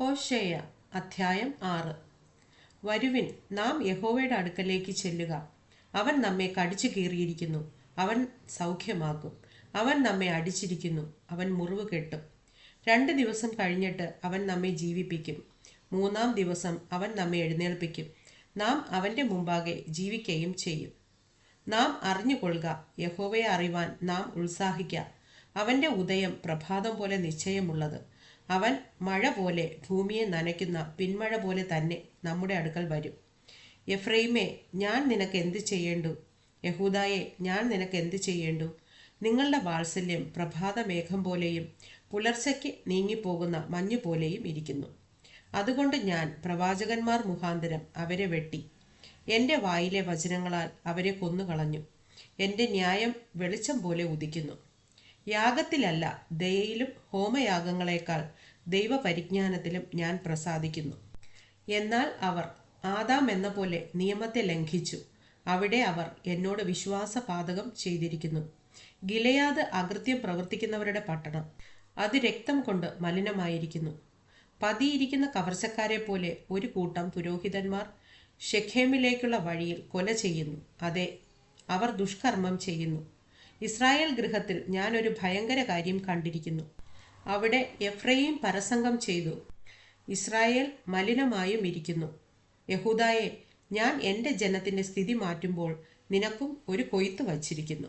ഹോശേയ അധ്യായം ആറ്. വരുവിൻ നാം യഹോവയുടെ അടുക്കലേക്ക് ചെല്ലുക. അവൻ നമ്മെ കടിച്ചു കീറിയിരിക്കുന്നു. അവൻ സൗഖ്യമാക്കും അവൻ നമ്മെ അടിച്ചിരിക്കുന്നു. അവൻ മുറിവ് കെട്ടും. രണ്ട് ദിവസം കഴിഞ്ഞിട്ട് അവൻ നമ്മെ ജീവിപ്പിക്കും. മൂന്നാം ദിവസം അവൻ നമ്മെ എഴുന്നേൽപ്പിക്കും. നാം അവന്റെ മുമ്പാകെ ജീവിക്കുകയും ചെയ്യും. നാം അറിഞ്ഞുകൊള്ളുക യഹോവയെ അറിവാൻ നാം ഉത്സാഹിക്കുക. അവന്റെ ഉദയം പ്രഭാതം പോലെ നിശ്ചയമുള്ളത്. അവൻ മഴ പോലെ ഭൂമിയെ നനയ്ക്കുന്ന പിന്മഴ പോലെ തന്നെ നമ്മുടെ അടുക്കൽ വരും. എഫ്രൈമേ ഞാൻ നിനക്ക് എന്ത് ചെയ്യേണ്ടു? യഹൂദായെ ഞാൻ നിനക്ക് എന്ത് ചെയ്യേണ്ടു? നിങ്ങളുടെ വാത്സല്യം പ്രഭാതമേഘം പോലെയും പുലർച്ചയ്ക്ക് നീങ്ങിപ്പോകുന്ന മഞ്ഞു പോലെയും ഇരിക്കുന്നു. അതുകൊണ്ട് ഞാൻ പ്രവാചകന്മാർ മുഖാന്തരം അവരെ വെട്ടി. എന്റെ വായിലെ വചനങ്ങളാൽ അവരെ കൊന്നുകളഞ്ഞു. എന്റെ ന്യായം വെളിച്ചം പോലെ ഉദിക്കുന്നു. യാഗത്തിലല്ല ദയയിലും ഹോമയാഗങ്ങളെക്കാൾ ദൈവപരിജ്ഞാനത്തിലും ഞാൻ പ്രസാദിക്കുന്നു. എന്നാൽ അവർ ആദാം എന്ന പോലെ നിയമത്തെ ലംഘിച്ചു. അവിടെ അവർ എന്നോട് വിശ്വാസപാതകം ചെയ്തിരിക്കുന്നു. ഗിലയാത് അകൃത്യം പ്രവർത്തിക്കുന്നവരുടെ പട്ടണം. അത് രക്തം കൊണ്ട് മലിനമായിരിക്കുന്നു. പതിയിരിക്കുന്ന കവർച്ചക്കാരെ പോലെ ഒരു കൂട്ടം പുരോഹിതന്മാർ ഷെഖേമിലേക്കുള്ള വഴിയിൽ കൊല ചെയ്യുന്നു. അതെ അവർ ദുഷ്കർമ്മം ചെയ്യുന്നു. ഇസ്രായേൽ ഗൃഹത്തിൽ ഞാനൊരു ഭയങ്കര കാര്യം കണ്ടിരിക്കുന്നു. അവിടെ എഫ്രൈം പരസംഗം ചെയ്തു. ഇസ്രായേൽ മലിനമായും ഇരിക്കുന്നു. യഹൂദായെ ഞാൻ എന്റെ ജനത്തിന്റെ സ്ഥിതി മാറ്റുമ്പോൾ നിനക്കും ഒരു കൊയ്ത്ത് വച്ചിരിക്കുന്നു.